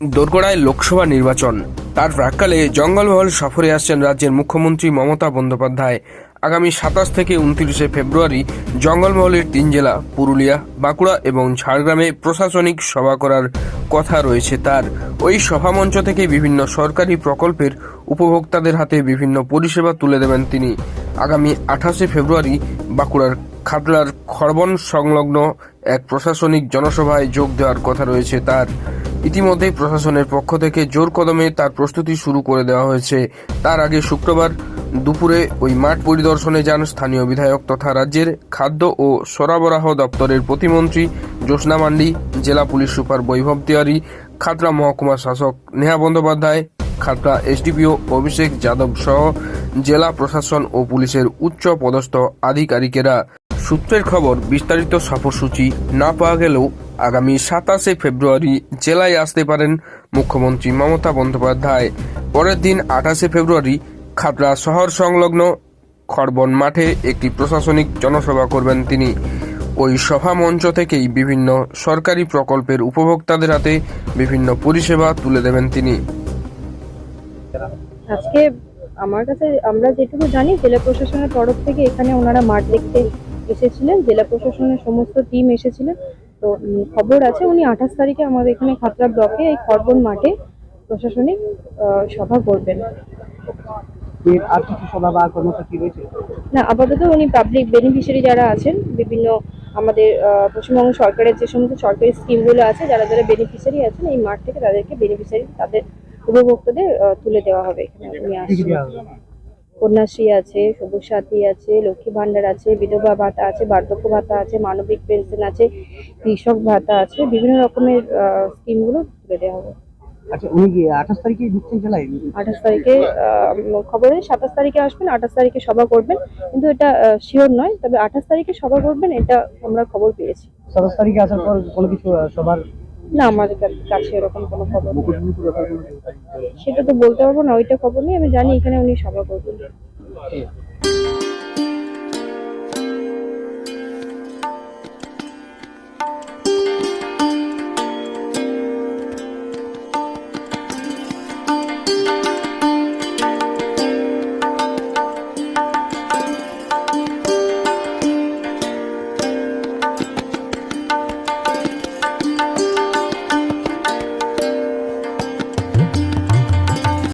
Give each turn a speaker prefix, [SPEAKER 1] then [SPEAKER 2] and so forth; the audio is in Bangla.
[SPEAKER 1] দোরগোড়ায় লোকসভা নির্বাচন। তার প্রাককালে জঙ্গলমহল সফরে আসছেন রাজ্যের মুখ্যমন্ত্রী মমতা বন্দ্যোপাধ্যায়। আগামী সাতাশ থেকে উনত্রিশে ফেব্রুয়ারি জঙ্গলমহলের তিন জেলা, পুরুলিয়া, বাঁকুড়া এবং ঝাড়গ্রামে প্রশাসনিক সভা করার কথা রয়েছে তার। ওই সভামঞ্চ থেকে বিভিন্ন সরকারি প্রকল্পের উপভোক্তাদের হাতে বিভিন্ন পরিষেবা তুলে দেবেন তিনি। আগামী আঠাশে ফেব্রুয়ারি বাঁকুড়ার খাতলার খড়বন সংলগ্ন এক প্রশাসনিক জনসভায় যোগ দেওয়ার কথা রয়েছে তার। ইতিমধ্যেই প্রশাসনের পক্ষ থেকে জোর কদমে তার প্রস্তুতি শুরু করে দেওয়া হয়েছে। তার আগে শুক্রবার দুপুরে ওই মাঠ পরিদর্শনে যান স্থানীয় বিধায়ক তথা রাজ্যের খাদ্য ও সরবরাহ দপ্তরের প্রতিমন্ত্রী জ্যোৎস্না মান্ডি, জেলা পুলিশ সুপার বৈভব তিওয়ারি, খাতড়া মহকুমা শাসক নেহা বন্দ্যোপাধ্যায়, খাতড়া এসডিপিও অভিষেক যাদব সহ জেলা প্রশাসন ও পুলিশের উচ্চ পদস্থ আধিকারিকেরা। সূত্রের খবর, বিস্তারিত সফরসূচি না পাওয়া গেলেও আগামী সাতাশে ফেব্রুয়ারি জেলায় আসতে পারেন মুখ্যমন্ত্রী মমতা বন্দ্যোপাধ্যায়। পরের দিন আঠাশে ফেব্রুয়ারি খাতড়া শহর সংলগ্ন খড়বন মাঠে একটি প্রশাসনিক জনসভা করবেন তিনি। ওই সভা মঞ্চ থেকেই বিভিন্ন সরকারি প্রকল্পের উপভোক্তাদের হাতে বিভিন্ন পরিষেবা তুলে দেবেন তিনি।
[SPEAKER 2] আজকে আমার কাছে আমরা যেটুকু জানি, জেলা প্রশাসনের তরফ থেকে এখানে ওনারা মাঠ দেখতে এসেছিলেন জেলা প্রশাসনের সমস্ত টিম এসেছিলেন। তো খবর আছে উনি আঠাশ তারিখে আমাদের এখানে খাতড়া ব্লকে এই খড়বন মাঠে প্রশাসনিক সভা করবেন।
[SPEAKER 3] আর কিছু সভা বা কর্মসূচি রয়েছে?
[SPEAKER 2] না আপাতত উনি পাবলিক বেনিফিশিয়ারি যারা আছেন বিভিন্ন আমাদের পশ্চিমবঙ্গ সরকারের যে সমস্ত সরকারি স্কিমগুলো আছে যারা যারা বেনিফিশিয়ারি আছেন এই মাঠ থেকে তাদেরকে বেনিফিশিয়ারি তাদের উপভোক্তাদের তুলে দেওয়া হবে। এখানে উনি
[SPEAKER 3] কি
[SPEAKER 2] কন্যাশ্রী আছে সবুজ সাথী আছে লক্ষ্মী ভান্ডার আছে বিধবা ভাতা আছে বার্ধক্য ভাতা আছে মানবিক পেনশন আছে কৃষক ভাতা আছে বিভিন্ন রকমের স্কিমগুলো তুলে দেওয়া হবে।
[SPEAKER 3] আচ্ছা উনি কি আঠাশ তারিখে ঢুকছেন জেলায়?
[SPEAKER 2] আঠাশ তারিখে খবরে সাতাশ তারিখে আসবেন আঠাশ তারিখে সভা করবেন কিন্তু এটা শিওর নয় তবে আঠাশ তারিখে সভা করবেন এটা আমরা খবর পেয়েছি।
[SPEAKER 3] সাতাশ তারিখে আসার পর কোনো কিছু সবার
[SPEAKER 2] না কাছে এরকম কোনো খবর নেই। সেটা তো বলতে পারব না ওইটা খবর নেই আমি জানি এখানে উনি সভা করবেন।